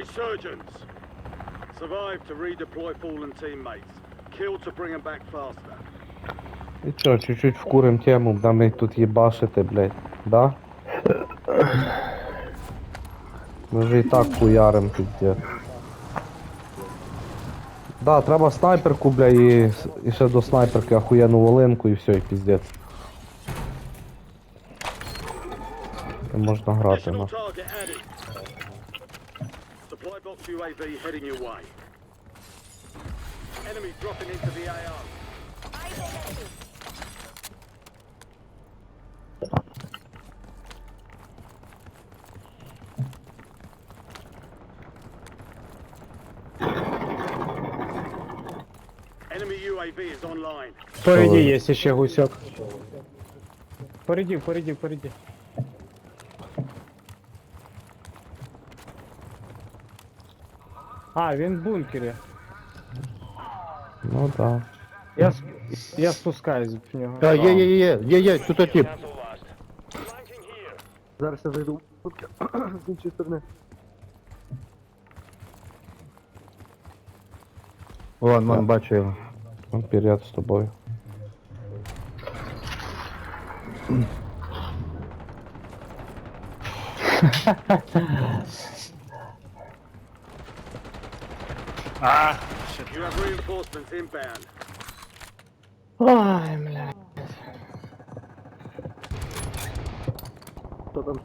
Resurgence. Survive to redeploy fallen teammates. Kill to bring them back faster. І чо, чуть-чуть вкурим тему, будемо їх тут їбашити, блядь. Да? Ми вже і так хуярим піздець. Да, треба снайперку, бля, і, і ще до снайперки охуєнну волинку і все, і піздець. І можна грати, added. Supply box UAV heading your way. Enemy dropping into the AO. Enemy UAV is online. Впереді Ой. є ще гусьок. Впереді, впереді, впереді. А, він в бункері. Ну да. Я, с- я спускаюсь в нього. А, є, є, є, є, є, тут тип. Зараз я зайду з іншої сторони. Вон, вон, бачу його. Он перед з тобою. You have reinforcements inbound. Ай, бля. Хто там?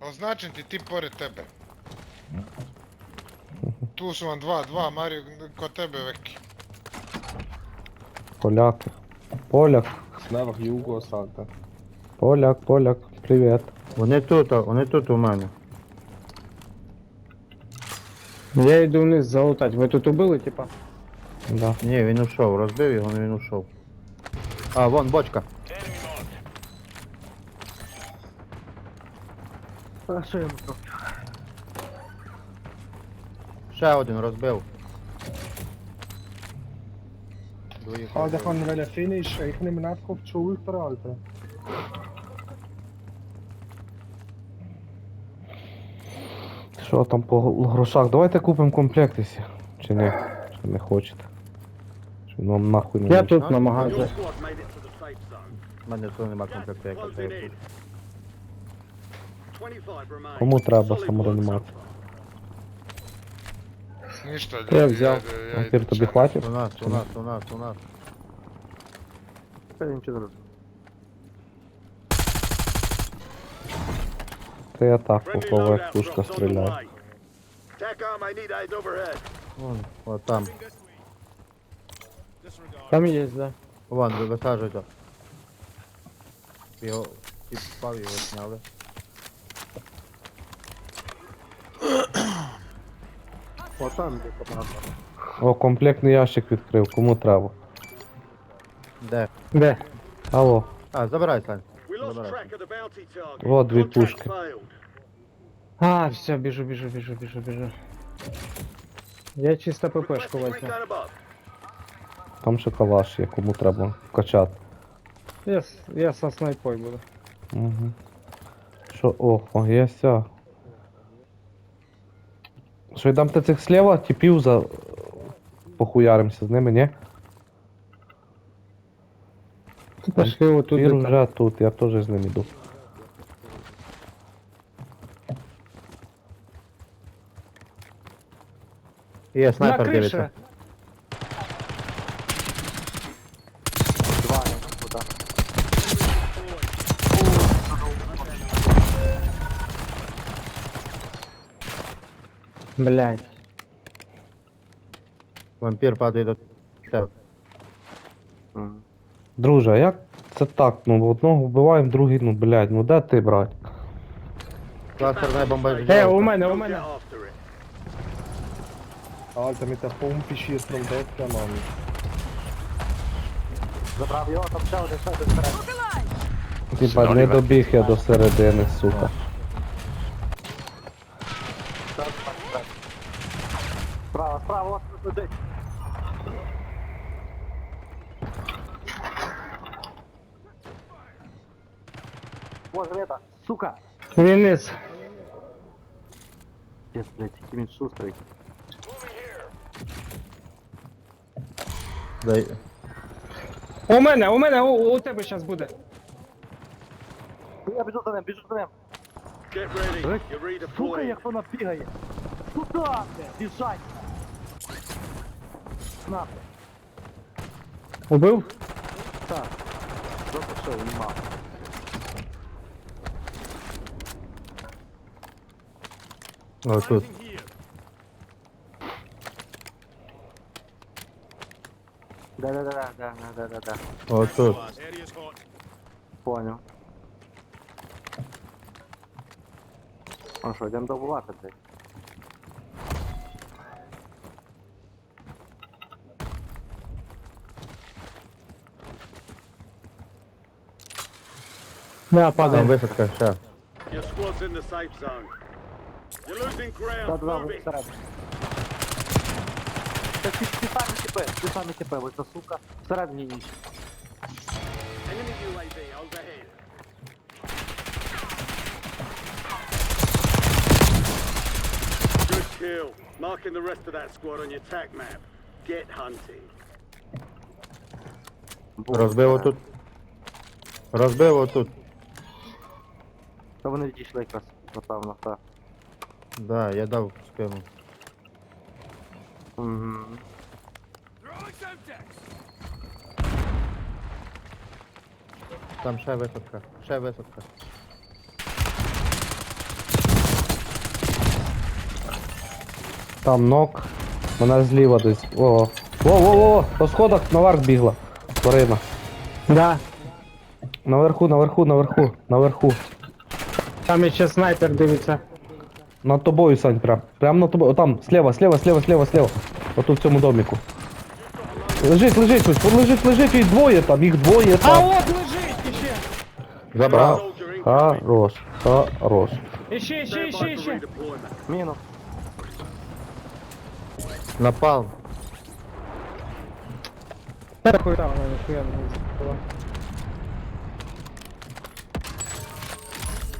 Означений тип поряд тебе. Тусман, два, два, Марію, ко тебе веки. Поляки. Поляк. Слава Юго Санта. Поляк, поляк. Привіт. Вони тут, а, вони тут у мене. Я йду вниз залутати. Ви тут убили, типа? Да. Ні, він ушов, розбив його, але він ушов. А, вон, бочка. А що я зроблю? Ще один розбив. Доїхав. Ja, det kan väl finish. Nehme einfach auf die Schulter, Alter. Що там по грошах? Давайте купимо комплекти всі. Чи ні? Чи не хочете? Чи вам нахуй не Я тут на Your магазі. squad made it to the safe zone. У мене тут нема комплекту, як я. 25. Кому треба far. Ні, що ли? Я взяв. Вампір тобі хватить? У нас, у нас, у нас, у нас. Я нічого не розумію. Я так як пушка стріляє. Вон, от там. Там є, да. Вон, ви висаджуйте. Його, тип впав, його зняли. О, там команда. О, комплектний ящик відкрив, кому треба. Де? Де? Алло, А, забирай, Сань. Добре. Вот дві пушки. А, все, біжу, біжу, біжу, біжу, біжу. Я чисто ППшку возьму. там ще калаш є, кому треба качати. Я, с- я со снайпой буду. Угу. Що, о, о, є ся. Що йдемо ти цих слева, типів за... Похуяримося з ними, ні? Пошли вот Пір тут. вже тут, я теж з ним іду. Є, На снайпер крыше. дивиться. Два, я туди. Блять. Вампір падає до тебе. Мгм. Друже, а як це так? Ну, одного вбиваємо, другий, ну, блядь, ну де ти, брать? Кластерна бомба. Е, у мене, у мене. der Pumpe schießt man weg, der Mann. Забрав його, там ще один, ще один вперед. Типа, не добіг я до середини, сука. Справа, справа, ось тут сидить. Сука. Він низ. Пес, блядь, який він шустрий. Дай. У мене, у мене, у, у тебе зараз буде. Я біжу за ним, біжу за ним. Get ready. Сука, як вона бігає. Куда, блядь, біжать. Нахуй. Убив? Так. Просто що, нема. О, тут. Да-да-да, да-да-да-да. О, тут. Понял. Ну що, йдемо добувати, блядь. Да, Там падає. висадка, ще. Your squad's in the safe zone. You're losing ground. Да-да-да, Move всередині. Ті, ті самі тіпи, ті самі тіпи, ось та сука. Всередині ніч. Enemy UAV overhead. Good kill. Marking the rest of that squad on your tac map. Get hunting. Розбив отут. Розбив отут. Та вони відійшли якраз, напевно, так. Да, я дав скину. Угу. Там ще висадка. Ще висадка. Там нок. Мене зліва десь. О. Во-во-во! По сходах наверх бігла. Тварина. Да. Наверху, наверху, наверху, наверху. Там ще снайпер дивиться. Над тобою, Сань, прям. Прям над тобою. Отам, слева, слева, слева, слева, слева. Отут в цьому доміку. Лежить, лежить, ось, лежить, лежить, їх двоє там, їх двоє А там. от лежить іще! Забрав. Soldier incoming. Хорош, хорош. Іще, іще, Stand іще, by for іще. redeployment. Мінус. Напал. Такой там, нихуя не было.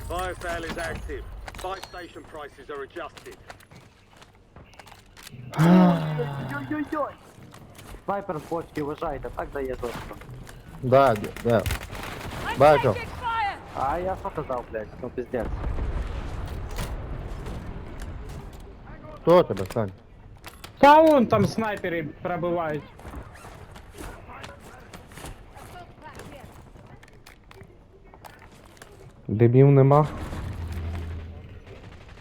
Biofal is active. Buy station prices are adjusted. Йой-йой-йой! Снайпер з бочки, вважайте, так дає жорстко. Да, де, де. Бачу. А я що казав, блядь, ну пиздец. Хто тебе, Сань? Та вон там снайпери пробивають. Димів нема.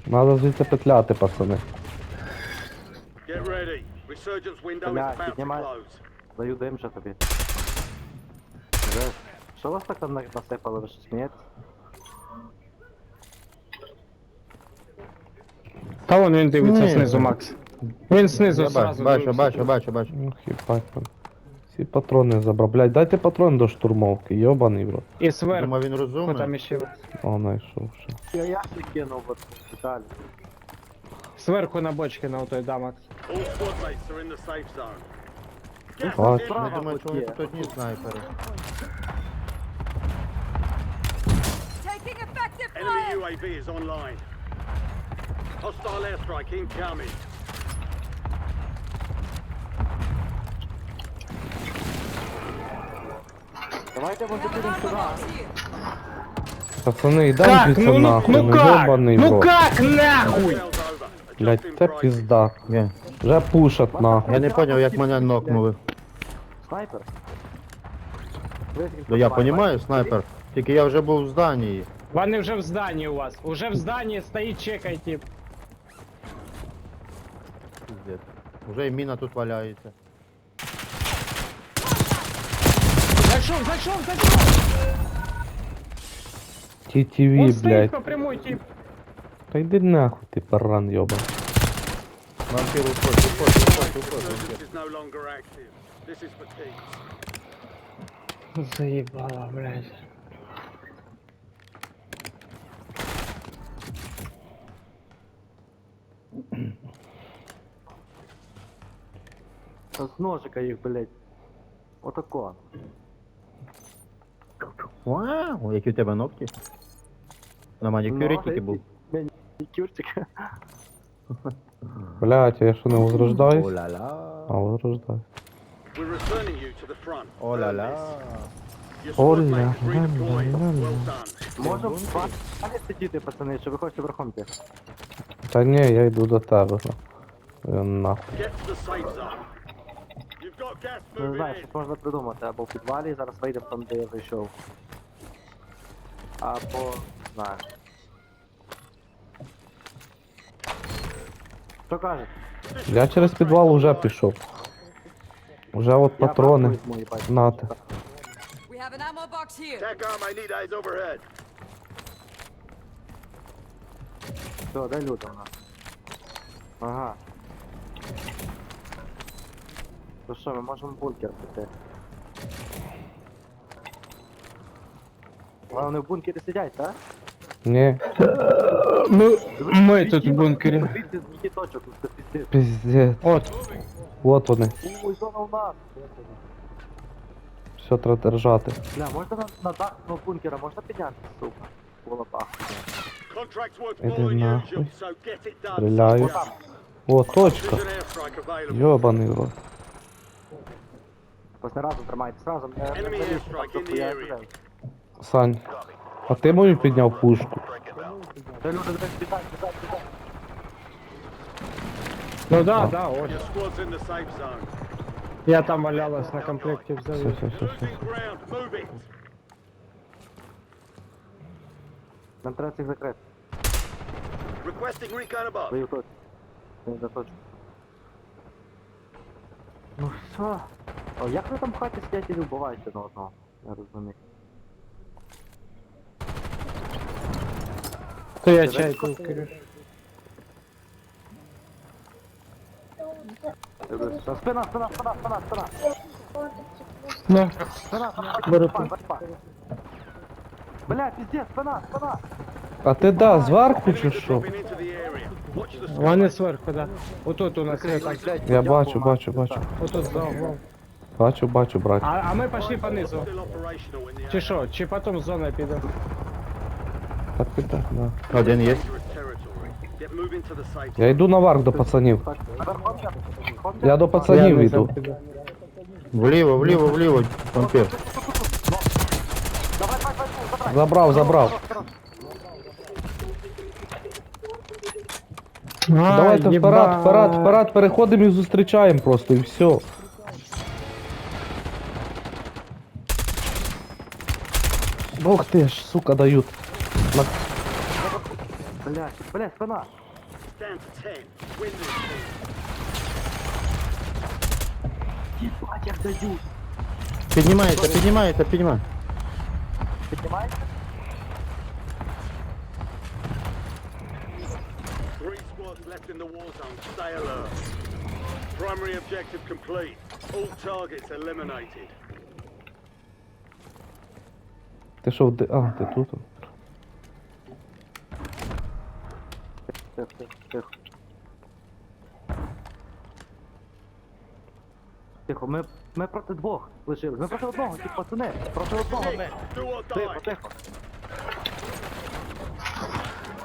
Надо звідси петляти, пацани. Get ready. Resurgence window is Бля, about to піднімай. close. Даю дим ще тобі. Вже. Що вас так там на- насипали, ви що смієтесь? Та вон він дивиться Ні. знизу, Макс. Він знизу Я бачу, сразу бачу, дивиться. бачу, бачу, бачу. Ну, хіпать там. Всі патрони забрав. Дайте патрон до штурмовки, йобаний в рот. І зверху, Думав, він там іще. О, знайшов ще. Я ящик кинув от деталі. Зверху на бочки на отой да, Макс. All squad are in the safe zone. Gas Ой. is Я Справа думаю, що вони є. тут одні снайпери. Taking effective Enemy fire! UAV is online. Hostile airstrike incoming. Давайте ми підемо сюди. Пацани, йдемо Как? Ну, ну, нахуй, ну ну как? Ну рот. как нахуй? Adjusting це prices. Ні. Вже пушать нахуй. Я не зрозумів, як мене нокнули. Снайпер? Ну я розумію, снайпер. Тільки я вже був в зданні. Вони вже в здании у вас. Уже в здании стоїть чекай тип. Пиздец. Уже і міна тут валяється. Зайшов, зайшов, зайшов! Он TTV, стоїть блядь. по прямой тип. Та йди нахуй, ти паран йоба. Вампір уходь, уходь, уходь, уходь. Resurgence is no longer active. This is fatigue. Заебало, блядь. Та З ножика їх, блядь. Отако. Вау, які у тебе ногті. На манікюрі тільки був. Манікюрчик. Блять, я що не возрождаюсь? О-ля-ля. А, возрождаюсь. We're returning you to the front. О-ля-ля. Your Оля, squad mates ля, redeployed. ля, ля. Well done. Можемо вас сидіти, пацани, чи ви хочете верхом йти? Та ні, я йду до тебе. Е, Нахуй. Get to the safe zone. You've got gas Не moving знаю, in. щось можна придумати, або в підвалі, зараз вийдемо там, де я зайшов. Або, не знаю. Що кажете? Я через підвал уже пішов. Уже от Я патрони. бачу, мої. Нате. We have an ammo box here. TACOM, I need eyes overhead. Все, де люди у нас? Ага. То що, ми можемо бункер піти. А вони в бункері сидять, так? Ні, Ну, ми тут в бункері. Подивіться, скільки точок, піздець. піздець. От, От вони. Ой, зона у нас. Все треба держати. Бля, можна на, на дах ну, бункера, можна підняти, сука? Ахуєнно. Contracts worth Іди more than нахуй. usual, so get it done. Стріляю. О, точка. Precision airstrike available. Йобаний рот. Просто разом тримайтесь, разом. Не, не, Enemy не лізьте, airstrike in the я area. Сань. А ти мою підняв пушку? Ну да, да, ось. Your squad's in the safe zone. Я там валялась на комплекті Все, взяв. все, все, все. Losing ground. Move it. Нам треба цих закрити. Requesting recon above. Ви тут. Не заточу. Ну що? О, як ви там в хаті сидять і не вбиваєте на одного? Я розумію. То я чай пив, Кирюш. Спина, спина, спина, спина, спина. Ну, Спина, спина. Беру Бачпа, бачпа. Бля, пиздец, спина, спина. А ти да, зверху чи що? вони зверху, да. Отут у нас є так. Я бачу, бачу, бачу. Отут за углом. Бачу, бачу, брат. А, а ми пішли по низу. Still operational in the Чи що, чи потім зона піде? Так і так, да. Один є. Dangerous territory. Get moving to the safe Я йду наверх до пацанів. Верхом я. Верхом Я до Я пацанів не йду. піду. Вліво, вліво, вліво. Вампір. Давай, давай, давай, забрай. Забрав, забрав. Давайте вперед, вперед, вперед, переходимо і зустрічаємо просто і все. Ох ти ж, сука, дають. На... Бля, бля, спина. Down to 10. Win this thing. Ебать, як дають. Піднімається, піднімається, піднімається. Піднімаєте? Three squads left in the war zone. Stay alert. Primary objective complete. All targets eliminated. Ти що, де... А, ти тут? Тихо, тихо, тихо. Тихо, ми, ми проти двох лишились. Ми проти одного, ті пацани. Проти одного ми. Тихо, тихо.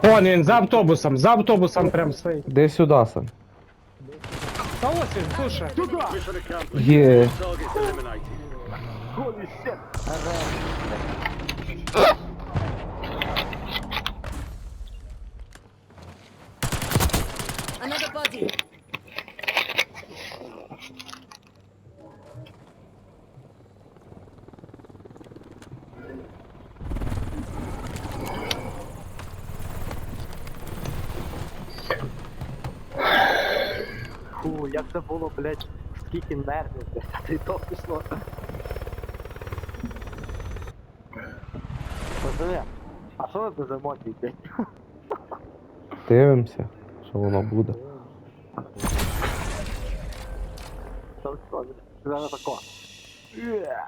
Вон він, за автобусом, за автобусом прям стоїть. Де сюди, Сань? Та ось він, слушай. Mission. Є. Holy shit. Body. Фу, як це було, блядь, скільки нервів, блядь, ти то пішло. Пацани, а що ви без емоцій, блядь? Дивимося, що воно буде. Що ви скажете? Зараз тако. Є.